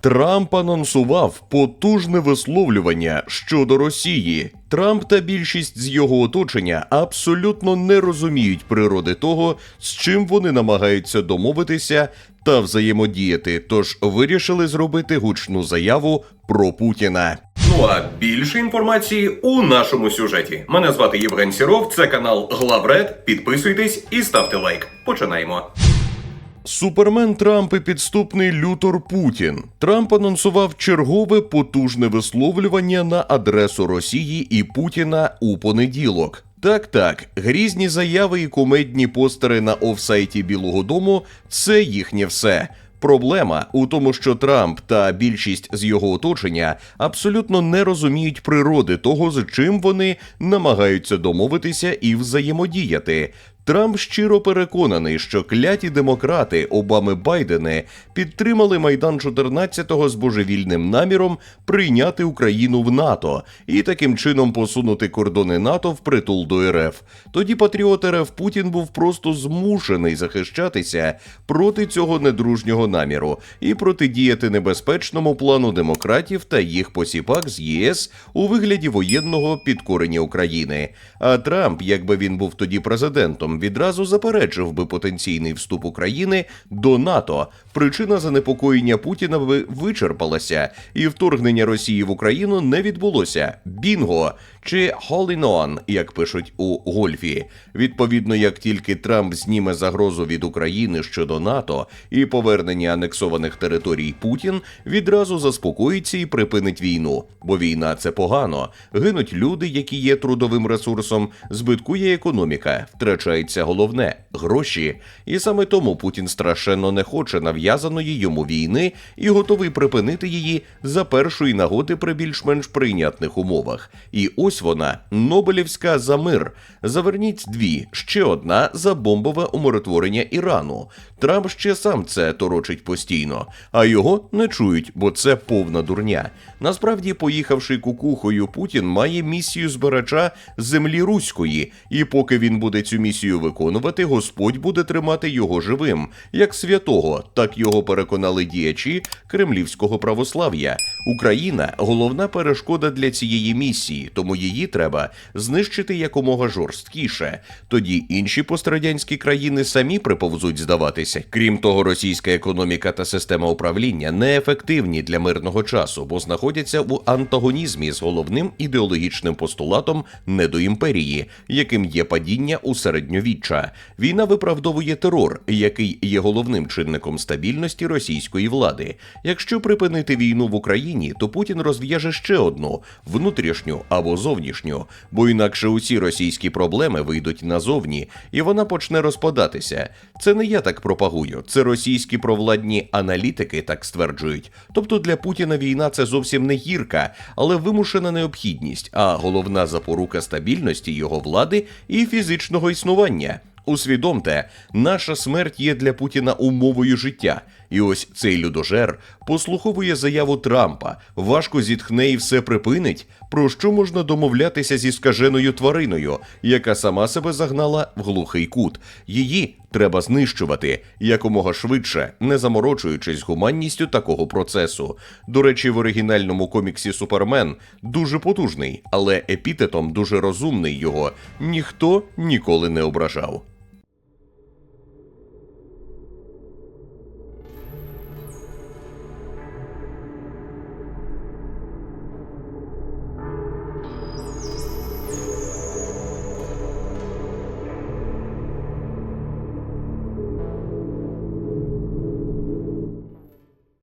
Трамп анонсував потужне висловлювання щодо Росії. Трамп та більшість з його оточення абсолютно не розуміють природи того, з чим вони намагаються домовитися та взаємодіяти, тож вирішили зробити гучну заяву про Путіна. Ну а більше інформації у нашому сюжеті. Мене звати Євген Сіров, це канал Главред. Підписуйтесь і ставте лайк. Починаємо. Супермен Трамп і підступний Лютор Путін. Трамп анонсував чергове потужне висловлювання на адресу Росії і Путіна у понеділок. Так, так, грізні заяви і кумедні постери на офсайті Білого Дому це їхнє все. Проблема у тому, що Трамп та більшість з його оточення абсолютно не розуміють природи того, з чим вони намагаються домовитися і взаємодіяти. Трамп щиро переконаний, що кляті демократи Обами Байдени підтримали Майдан 14-го з божевільним наміром прийняти Україну в НАТО і таким чином посунути кордони НАТО в притул до РФ. Тоді патріот РФ Путін був просто змушений захищатися проти цього недружнього наміру і протидіяти небезпечному плану демократів та їх посіпак з ЄС у вигляді воєнного підкорення України. А Трамп, якби він був тоді президентом, відразу заперечив би потенційний вступ України до НАТО. Причина занепокоєння Путіна би вичерпалася, і вторгнення Росії в Україну не відбулося. Бінго чи «Hole on», як пишуть у гольфі. Відповідно, як тільки Трамп зніме загрозу від України щодо НАТО і повернення анексованих територій Путін відразу заспокоїться і припинить війну. Бо війна це погано. Гинуть люди, які є трудовим ресурсом, збиткує економіка, втрачається головне гроші. І саме тому Путін страшенно не хоче нав'язаної йому війни і готовий припинити її за першої нагоди при більш-менш прийнятних умовах. І ось вона Нобелівська за мир. Заверніть дві, ще одна за бомбове умиротворення Ірану. Трамп ще сам це торочить постійно, а його не чують, бо це повна дурня. Насправді, поїхавши кукухою, Путін має місію збирача землі руської, і поки він буде цю місію виконувати, Господь буде тримати його живим, як святого, так його переконали діячі кремлівського православ'я. Україна головна перешкода для цієї місії, тому її треба знищити якомога жорсткіше. Тоді інші пострадянські країни самі приповзуть здаватися. Крім того, російська економіка та система управління неефективні для мирного часу, бо знаходяться в антагонізмі з головним ідеологічним постулатом недоімперії, яким є падіння у середньовіччя. Війна виправдовує терор, який є головним чинником стабільності російської влади. Якщо припинити війну в Україні, то Путін розв'яже ще одну внутрішню або зовнішню, бо інакше усі російські проблеми вийдуть назовні, і вона почне розпадатися. Це не я так пропагую, це російські провладні аналітики так стверджують. Тобто для Путіна війна це зовсім не гірка, але вимушена необхідність, а головна запорука стабільності його влади і фізичного існування. Усвідомте, наша смерть є для Путіна умовою життя. І ось цей людожер послуховує заяву Трампа, важко зітхне і все припинить. Про що можна домовлятися зі скаженою твариною, яка сама себе загнала в глухий кут. Її треба знищувати якомога швидше, не заморочуючись гуманністю такого процесу. До речі, в оригінальному коміксі Супермен дуже потужний, але епітетом дуже розумний його ніхто ніколи не ображав.